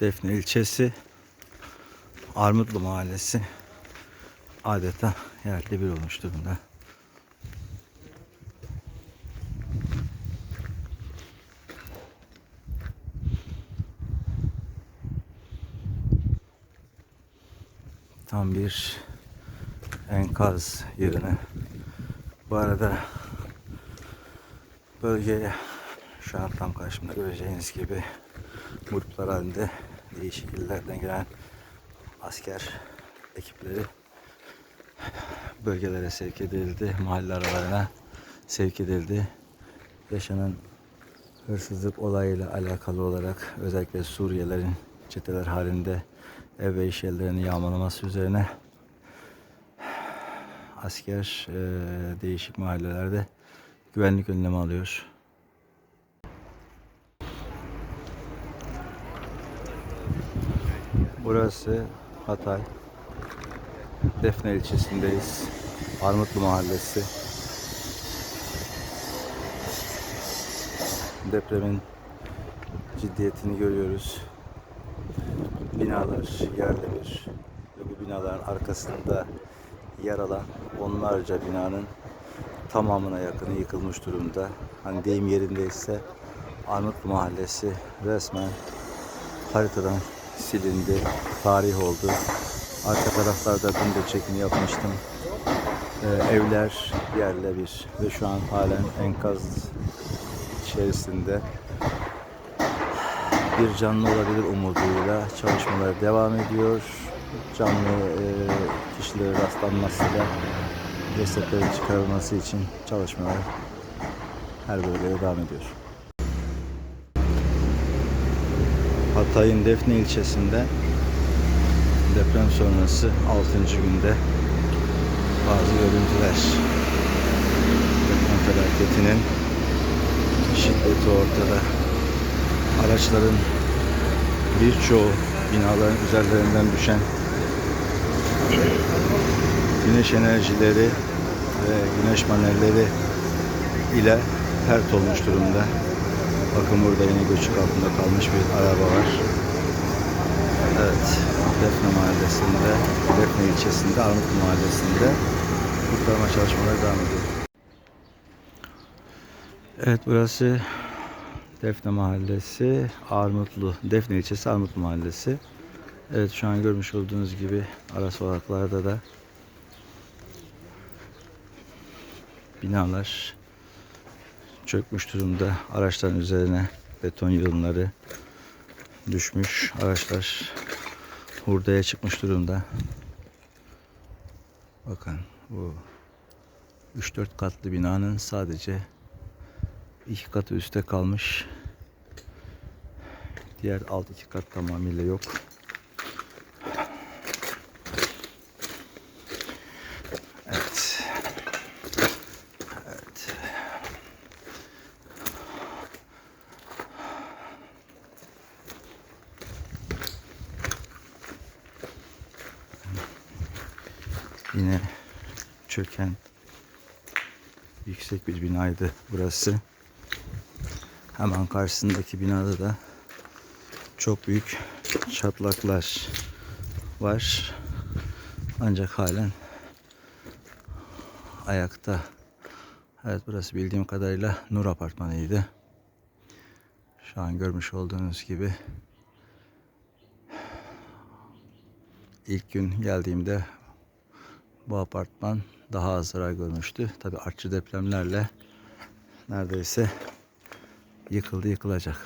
Defne ilçesi Armutlu mahallesi adeta yerli bir olmuş durumda. Tam bir enkaz yerine. Bu arada bölgeye şu an tam karşımda göreceğiniz gibi gruplar halinde değişik illerden gelen asker ekipleri bölgelere sevk edildi. Mahalle aralarına sevk edildi. Yaşanan hırsızlık olayıyla alakalı olarak özellikle Suriyelerin çeteler halinde ev ve iş yerlerini yağmalaması üzerine asker eee, değişik mahallelerde güvenlik önlemi alıyor. Burası Hatay. Defne ilçesindeyiz. Armutlu mahallesi. Depremin ciddiyetini görüyoruz. Binalar yerle bir ve bu binaların arkasında yer alan onlarca binanın tamamına yakını yıkılmış durumda. Hani deyim yerindeyse Armutlu mahallesi resmen haritadan silindi, tarih oldu. Arka taraflarda dün de çekim yapmıştım. Ee, evler yerle bir ve şu an halen enkaz içerisinde bir canlı olabilir umuduyla çalışmalar devam ediyor. Canlı e, kişilere rastlanmasıyla cesetlerin çıkarılması için çalışmalar her bölgede devam ediyor. Hatay'ın Defne ilçesinde deprem sonrası 6. günde bazı görüntüler. Deprem felaketinin şiddeti ortada. Araçların birçoğu binaların üzerlerinden düşen güneş enerjileri ve güneş panelleri ile pert olmuş durumda. Bakın burada yine göçük altında kalmış bir araba var. Evet, Defne mahallesinde, Defne ilçesinde, Armutlu mahallesinde kurtarma çalışmaları devam ediyor. Evet, burası Defne mahallesi, Armutlu, Defne ilçesi Armutlu mahallesi. Evet, şu an görmüş olduğunuz gibi ara sokaklarda da binalar çökmüş durumda. Araçların üzerine beton yığınları düşmüş. Araçlar hurdaya çıkmış durumda. Bakın bu 3-4 katlı binanın sadece iki katı üstte kalmış. Diğer alt iki kat tamamıyla yok. Yine çöken yüksek bir binaydı burası. Hemen karşısındaki binada da çok büyük çatlaklar var. Ancak halen ayakta. Evet burası bildiğim kadarıyla Nur Apartmanı'ydı. Şu an görmüş olduğunuz gibi ilk gün geldiğimde bu apartman daha az zarar görmüştü. Tabi artçı depremlerle neredeyse yıkıldı yıkılacak.